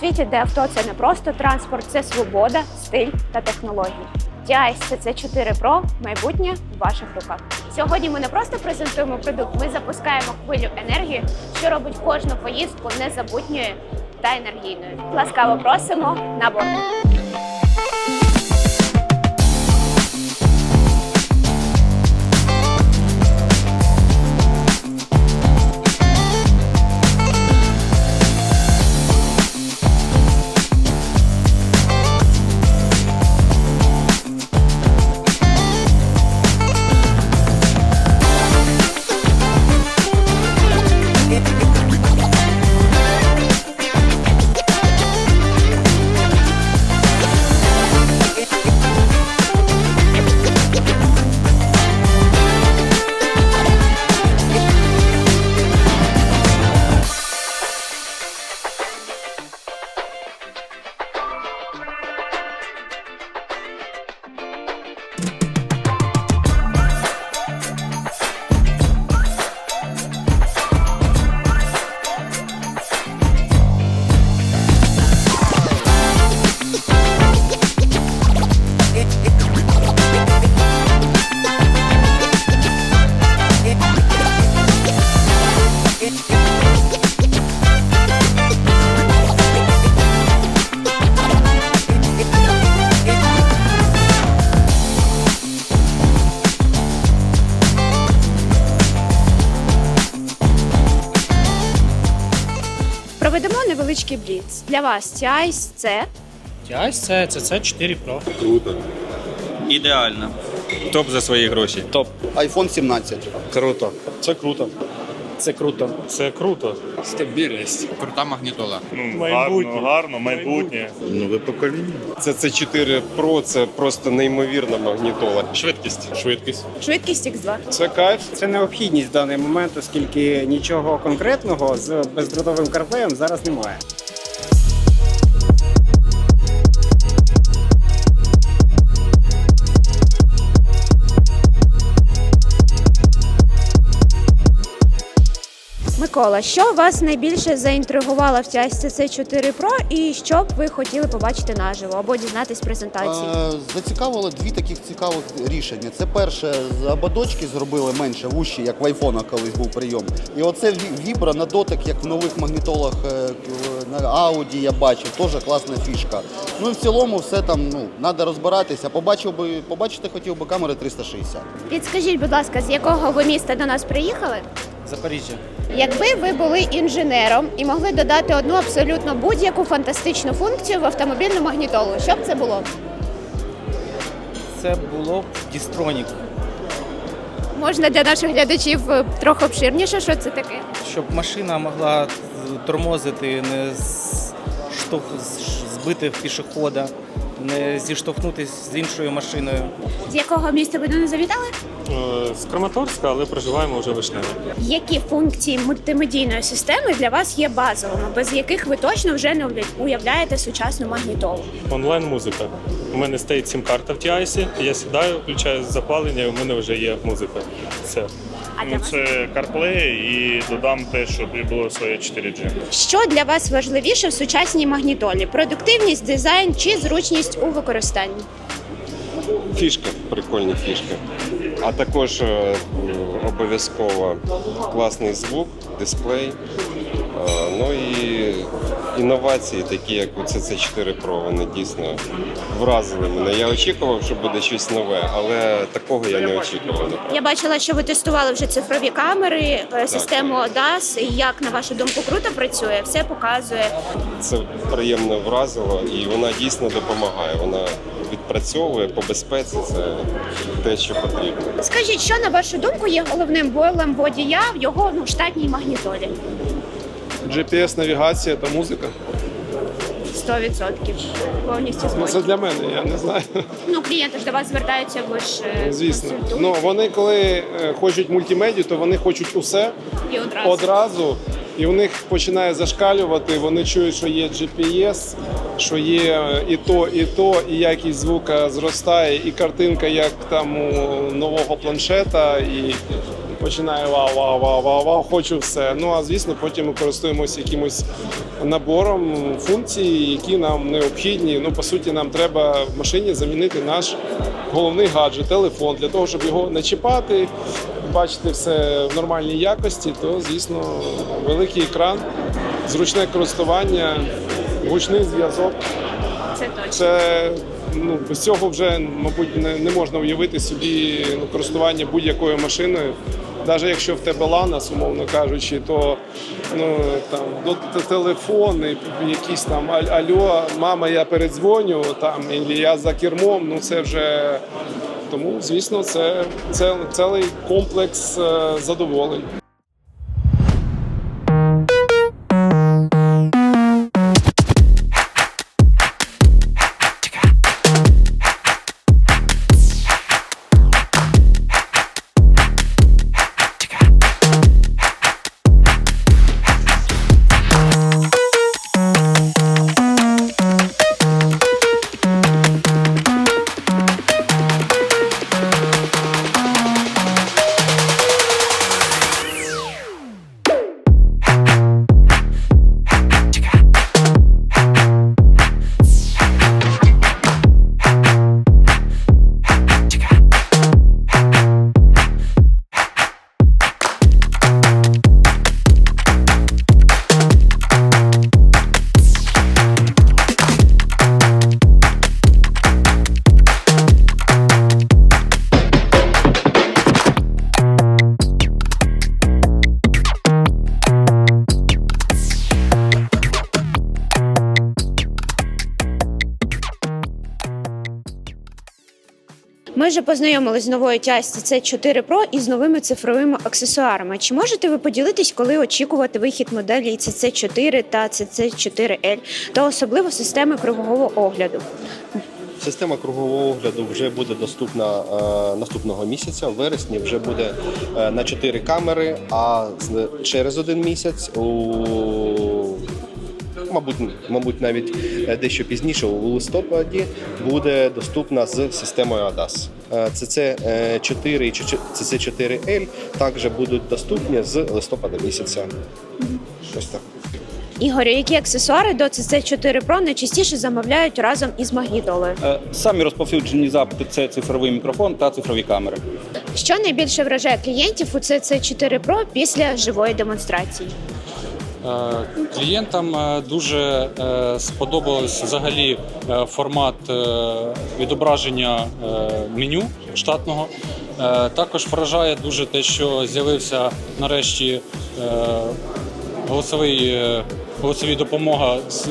світі, де авто це не просто транспорт, це свобода, стиль та технології. TI CC4 Pro майбутнє в ваших руках. Сьогодні ми не просто презентуємо продукт, ми запускаємо хвилю енергії, що робить кожну поїздку незабутньою та енергійною. Ласкаво просимо на борт. Невеличкий бліц. Для вас TI це TI це CC 4 Pro. Круто. Ідеально. Топ за свої гроші. Топ. iPhone 17. Круто. Це круто. Це круто. Це круто. Стабільність. Крута магнітола. Ну, Майбутнє. гарно, гарно, майбутнє. Нове покоління. Це це 4 Pro, це просто неймовірна магнітола. Швидкість. Швидкість. швидкість X2. Це кайф. Це необхідність в даний момент, оскільки нічого конкретного з бездротовим CarPlay зараз немає. Микола, що вас найбільше заінтригувало в TI CC4 Pro і що б ви хотіли побачити наживо або дізнатись презентації? Е, Зацікавило дві таких цікавих рішення. Це перше, з ободочки зробили менше вущі, як в айфонах колись був прийом. І оце вібра на дотик, як в нових магнітолах е, на Audi я бачив, теж класна фішка. Ну і в цілому все там ну, треба розбиратися. Побачив би, побачити хотів би камери 360. Підскажіть, будь ласка, з якого ви міста до нас приїхали? Запоріжжя. Якби ви були інженером і могли додати одну абсолютно будь-яку фантастичну функцію в автомобільну магнітолу, що б це було? Це було б Дістронік, Можна для наших глядачів е, трохи обширніше, що це таке? щоб машина могла тормозити, не з- штовх з- збити пішохода, не зіштовхнутися з іншою машиною. З якого міста ви до нас завітали? Е, З Краматорська, але проживаємо вже вишневе. Які функції мультимедійної системи для вас є базовими, без яких ви точно вже не уявля- уявляєте сучасну магнітолу? Онлайн-музика. У мене стоїть сім-карта в TIS, я сідаю, включаю запалення, і у мене вже є музика. Все. А для вас? Ну, Це CarPlay і додам те, щоб і було своє 4G. Що для вас важливіше в сучасній магнітолі? Продуктивність, дизайн чи зручність у використанні? Фішка, прикольні фішки. А також е, обов'язково класний звук, дисплей. Е, Ну і інновації, такі як у CC4 Pro, вони дійсно вразили мене. Я очікував, що буде щось нове, але такого я не очікував. Я бачила, що ви тестували вже цифрові камери, е, систему DAS. І як на вашу думку круто працює, все показує. Це приємно вразило, і вона дійсно допомагає. Вона відпрацьовує по безпеці. Це те, що потрібно. Скажіть, що на вашу думку є головним болем водія в його ну штатній магнітолі? GPS-навігація та музика. 100% повністю Ну, це згодні. для мене, я не знаю. Ну клієнти ж до вас звертаються, ви ж е, Звісно. консультуєте Ну вони коли е, хочуть мультимедію, то вони хочуть усе і одразу. одразу, і в них починає зашкалювати. Вони чують, що є GPS, що є е, і то, і то, і якість звука зростає, і картинка, як там у нового планшета, і починає вау, вау, вау, вау, вау, хочу все. Ну а звісно, потім ми користуємося якимось набором функцій, які нам необхідні. Ну, по суті, нам треба в машині замінити наш головний гаджет, телефон, для того, щоб його не чіпати, бачити все в нормальній якості, то звісно, великий екран, зручне користування, гучний зв'язок. Це точно. Це ну без цього вже, мабуть, не, не можна уявити собі ну, користування будь-якою машиною. Навіть якщо в тебе ланас, умовно кажучи, то ну там до т- телефони, якісь там альо, мама, я передзвоню там, і я за кермом. Ну це вже тому, звісно, це, це цілий комплекс е, задоволень. Вже познайомились з новою TI CC4 Pro і з новими цифровими аксесуарами. Чи можете ви поділитись, коли очікувати вихід моделі CC4 та CC4L та особливо системи кругового огляду? Система кругового огляду вже буде доступна е, наступного місяця. В вересні вже буде е, на 4 камери, а з- через один місяць у Мабуть, мабуть, навіть е, дещо пізніше у листопаді буде доступна з системою ADAS. Е, CC4 і CC4L також будуть доступні з листопада місяця. Ось так. Ігорю, які аксесуари до CC4 Pro найчастіше замовляють разом із магнітолою? Е, Самі розповсюджені запити це цифровий мікрофон та цифрові камери. Що найбільше вражає клієнтів у CC4 Pro після живої демонстрації? Е, Клієнтам е, дуже е, сподобався взагалі формат відображення меню штатного. Також вражає дуже те, що з'явився нарешті голосовий, голосові допомога з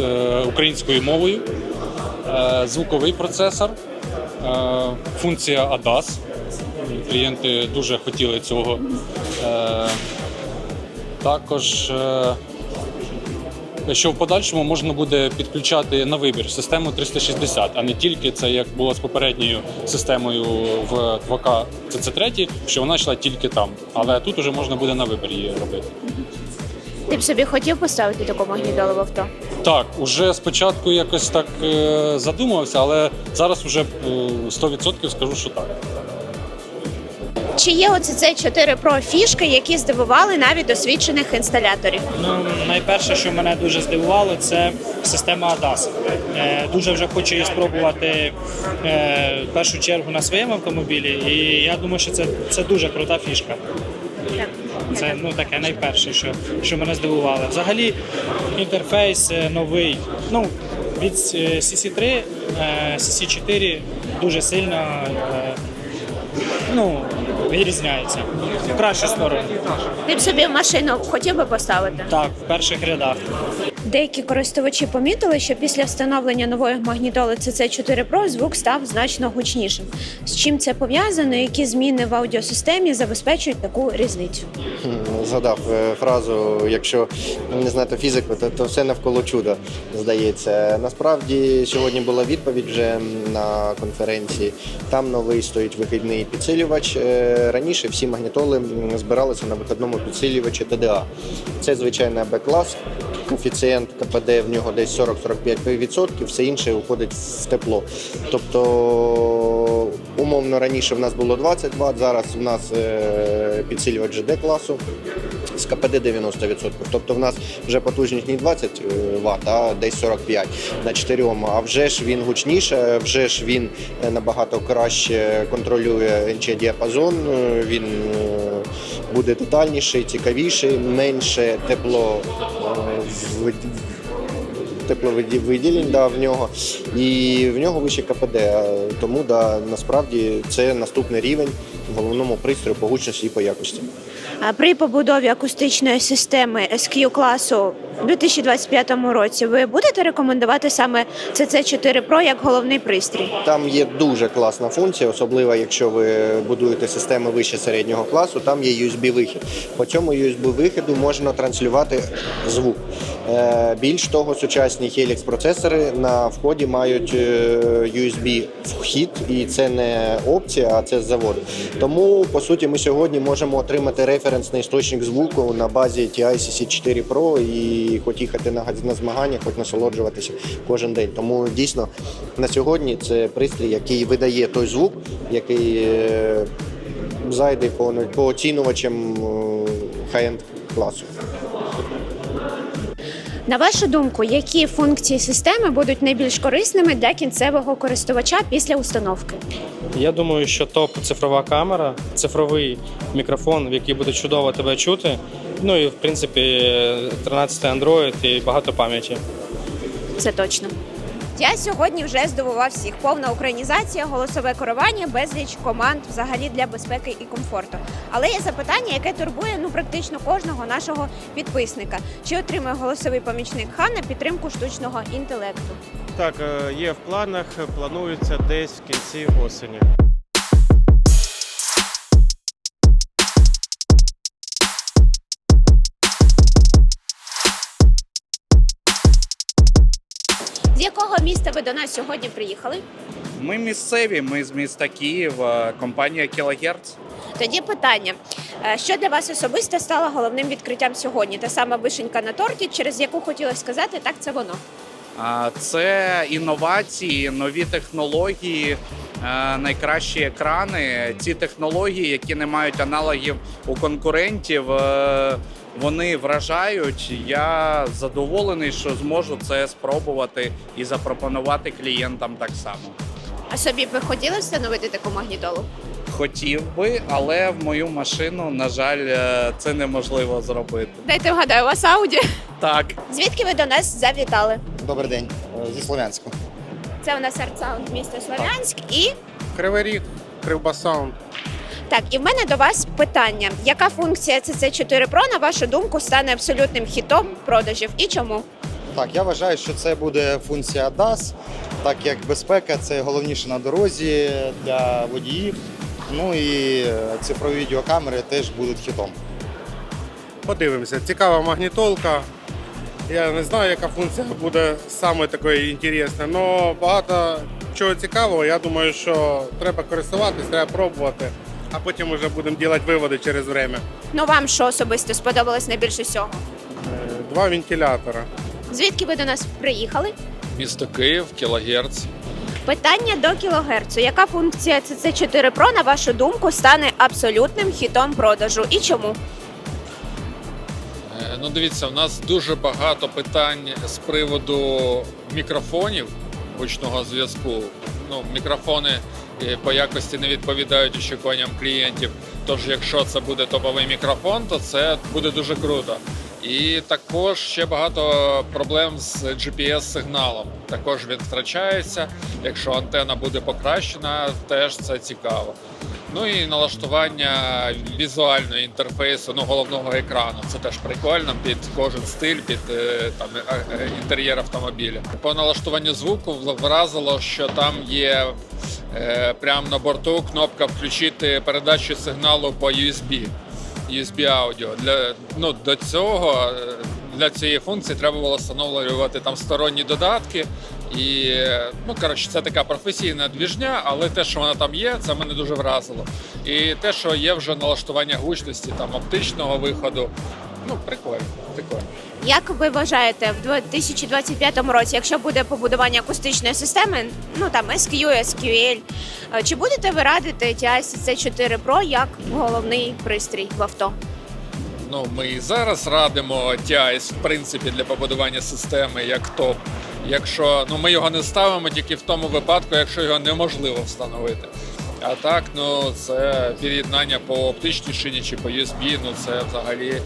українською мовою, звуковий процесор, функція ADAS. Клієнти дуже хотіли цього. Також що в подальшому можна буде підключати на вибір систему 360, а не тільки це як було з попередньою системою в 2К CC3, що вона йшла тільки там. Але тут уже можна буде на вибір її робити. Ти б собі хотів поставити таку магнітолу в авто? Так, уже спочатку якось так е, задумувався, але зараз уже е, 100% скажу, що так. Чи є у CC4 Pro фішки, які здивували навіть досвідчених інсталяторів? Ну, найперше, що мене дуже здивувало, це система ADAS. Е, дуже вже хочу її спробувати е, в першу чергу на своєму автомобілі, і я думаю, що це, це дуже крута фішка. Це ну таке найперше, що, що мене здивувало. Взагалі, інтерфейс е, новий. Ну, від е, CC3, е, CC4 дуже сильно е, ну, відрізняється. В кращу сторону. Ти б собі машину хотів би поставити? Так, в перших рядах. Деякі користувачі помітили, що після встановлення нової магнітоли CC4 Pro звук став значно гучнішим. З чим це пов'язано? Які зміни в аудіосистемі забезпечують таку різницю? Згадав е, фразу, якщо не знати фізику, то, то все навколо чуда, здається. Насправді сьогодні була відповідь вже на конференції. Там новий стоїть вихідний підсилювач. Е, Раніше всі магнітоли збиралися на вихідному підсилювачі TDA. Це звичайний Б-клас. Коефіцієнт КПД в нього десь 40-45%, все інше уходить в тепло. Тобто, умовно раніше в нас було 20 Вт, зараз у нас е, підсилювач GD класу з КПД 90%. Тобто в нас вже потужність не 20 Вт, а десь 45 на 4 Ом. А вже ж він гучніше, вже ж він е, набагато краще контролює НЧ-діапазон, е, він е, буде детальніший, цікавіший, менше тепло в- тепловиділень да, в нього, і в нього вище КПД. Тому да, насправді це наступний рівень в головному пристрою по гучності і по якості. При побудові акустичної системи SQ класу у 2025 році ви будете рекомендувати саме CC4 Pro як головний пристрій? Там є дуже класна функція, особливо якщо ви будуєте системи вище середнього класу, там є USB-вихід. По цьому USB-виходу можна транслювати звук. Е, Більш того, сучасні Helix процесори на вході мають е, USB-вхід, і це не опція, а це з заводу. Тому, по суті, ми сьогодні можемо отримати референсний істочник звуку на базі TI CC4 Pro і хоч їхати на, на змагання, хоч насолоджуватися кожен день. Тому дійсно на сьогодні це пристрій, який видає той звук, який е, зайде по, по оцінювачам е, хай-енд класу. На вашу думку, які функції системи будуть найбільш корисними для кінцевого користувача після установки? Я думаю, що топ цифрова камера, цифровий мікрофон, в який буде чудово тебе чути. Ну і в принципі 13 Android і багато пам'яті. Це точно. Я сьогодні вже здивував всіх. Повна українізація, голосове керування, безліч команд взагалі для безпеки і комфорту. Але є запитання, яке турбує ну практично кожного нашого підписника: чи отримує голосовий помічник Хана підтримку штучного інтелекту? Так, е, є в планах, планується десь в кінці осені. З якого міста ви до нас сьогодні приїхали? Ми місцеві, ми з міста Київ, компанія Кілогерц. Тоді питання: Е, що для вас особисто стало головним відкриттям сьогодні? Та сама вишенька на торті, через яку хотілося сказати, так це воно. Це інновації, нові технології, е, найкращі екрани. Ці технології, які не мають аналогів у конкурентів, е, вони вражають. Я задоволений, що зможу це спробувати і запропонувати клієнтам так само. А собі б хотіли встановити таку магнітолу? Хотів би, але в мою машину, на жаль, е, це неможливо зробити. Дайте вгадаю, у вас Ауді. Так. Звідки ви до нас завітали? Добрий день зі Слов'янську. Це у нас арт-саунд міста Слов'янськ. І Кривий ріг, Кривбасаунд. Так, і в мене до вас питання: яка функція CC4 Pro, на вашу думку, стане абсолютним хітом продажів і чому? Так, я вважаю, що це буде функція DAS, так як безпека це головніше на дорозі для водіїв. Ну і е, цифрові відеокамери теж будуть хітом. Подивимося, цікава магнітолка. Я не знаю, яка функція буде саме такою інтересна, але багато чого цікавого. Я думаю, що треба користуватись, треба пробувати, а потім вже будемо робити виводи через время. Ну вам що особисто сподобалось найбільше всього? Е, Два вентилятора. Звідки ви до нас приїхали? Місто Київ, кілогерц. Питання до кілогерцу. Яка функція CC4 Pro, на вашу думку, стане абсолютним хітом продажу і чому? Е, Ну, дивіться, у нас дуже багато питань з приводу мікрофонів гучного зв'язку. Ну, мікрофони е, по якості не відповідають очікуванням клієнтів. Тож, якщо це буде топовий мікрофон, то це буде дуже круто. І також ще багато проблем з GPS-сигналом. Також він втрачається. Якщо антена буде покращена, теж це цікаво. Ну і налаштування візуального інтерфейсу, ну головного екрану. Це теж прикольно під кожен стиль, під е, там е, е, інтер'єр автомобіля. По налаштуванню звуку вразило, що там є е, прямо на борту кнопка включити передачу сигналу по USB. USB аудіо. Для ну до цього для цієї функції треба було встановлювати там сторонні додатки. І ну коротше, це така професійна двіжня, але те, що вона там є, це мене дуже вразило. І те, що є вже налаштування гучності, там оптичного виходу. Ну, прикольно, прикольно. Як ви вважаєте, в 2025 році, якщо буде побудування акустичної системи, ну там SQ, SQL, е, чи будете ви радити TI c 4 Pro як головний пристрій в авто? Ну, ми і зараз радимо TIS, в принципі, для побудування системи як топ. Якщо ну ми його не ставимо тільки в тому випадку, якщо його неможливо встановити. А так, ну це під'єднання по оптичній шині чи по USB, ну це взагалі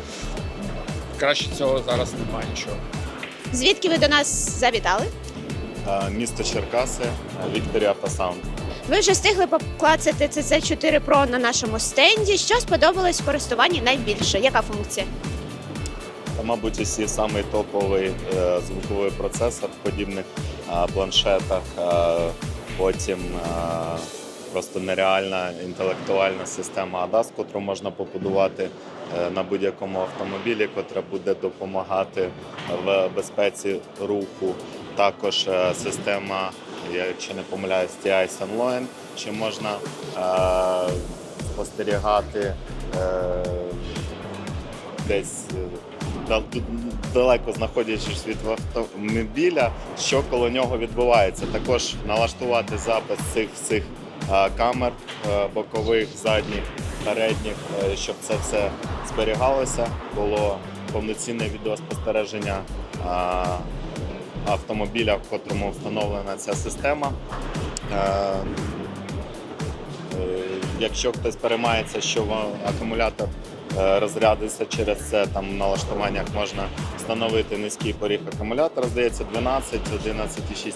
краще цього зараз немає нічого. Звідки ви до нас завітали? Місто Черкаси, Вікторі Автосаунд. Ви вже встигли поклацати cc 4 Pro на нашому стенді. Що сподобалось в користуванні найбільше? Яка функція? Та, мабуть, усі самий топовий е, звуковий процесор в подібних е, планшетах. Е, потім е, просто нереальна інтелектуальна система ADAS, котру можна побудувати е, на будь-якому автомобілі, котра буде допомагати в безпеці руху. Також е, система, якщо не помиляюсь, TI Sunloen, чи можна е, спостерігати е, десь е, далеко знаходячись від автомобіля, що коло нього відбувається. Також налаштувати запис цих всіх е, камер е, бокових, задніх, передніх, щоб це все зберігалося, було повноцінне відеоспостереження автомобіля, в котрому встановлена ця система. Е, Е, Якщо хтось переймається, що акумулятор е, розрядиться через це, там в налаштуваннях можна встановити низький поріг акумулятора, здається, 12, 11,6,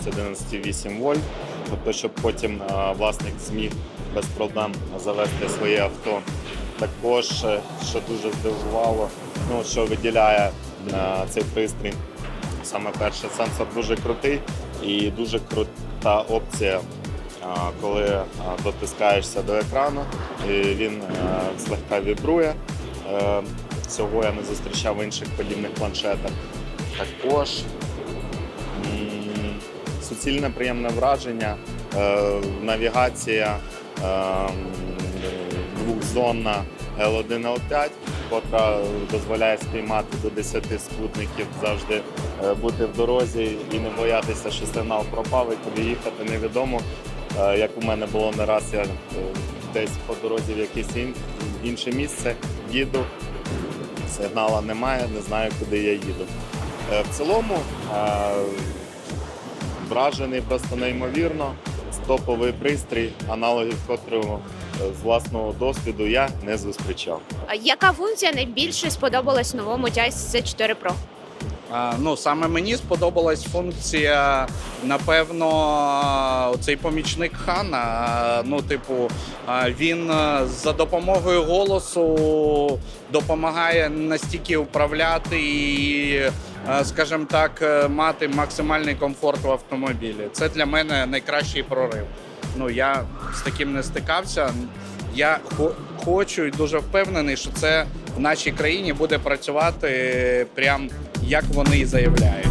11,8 вольт. Тобто, щоб потім власник зміг без проблем завести своє авто. Також, що дуже здивувало, ну, що виділяє цей пристрій. Саме перше, сенсор дуже крутий і дуже крута опція коли дотискаєшся до екрану, і він е, злегка вібрує. Е, Цього я не зустрічав в інших подібних планшетах. Також суцільне приємне враження, е, навігація е, двохзонна L1 L5, котра дозволяє спіймати до 10 спутників, завжди е, бути в дорозі і не боятися, що сигнал пропав і куди їхати невідомо. Е, Як у мене було не раз, я е, десь по дорозі в якесь ін- інше місце їду, сигнала немає, не знаю, куди я їду. В цілому вражений просто неймовірно. Топовий пристрій, аналогів котрого з власного досвіду я не зустрічав. А Яка функція найбільше сподобалась новому TI c 4 Pro? А, Ну, саме мені сподобалась функція, напевно, цей помічник хана. Ну, типу, він за допомогою голосу допомагає настільки управляти і, а, скажімо так, е, мати максимальний комфорт в автомобілі. Це для мене найкращий прорив. Ну, я з таким не стикався. Я хо- хочу і дуже впевнений, що це в нашій країні буде працювати прям як вони і заявляють.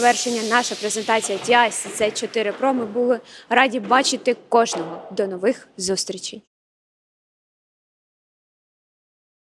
Завершення наша презентація TI це 4 Pro. Ми були раді бачити кожного. До нових зустрічей.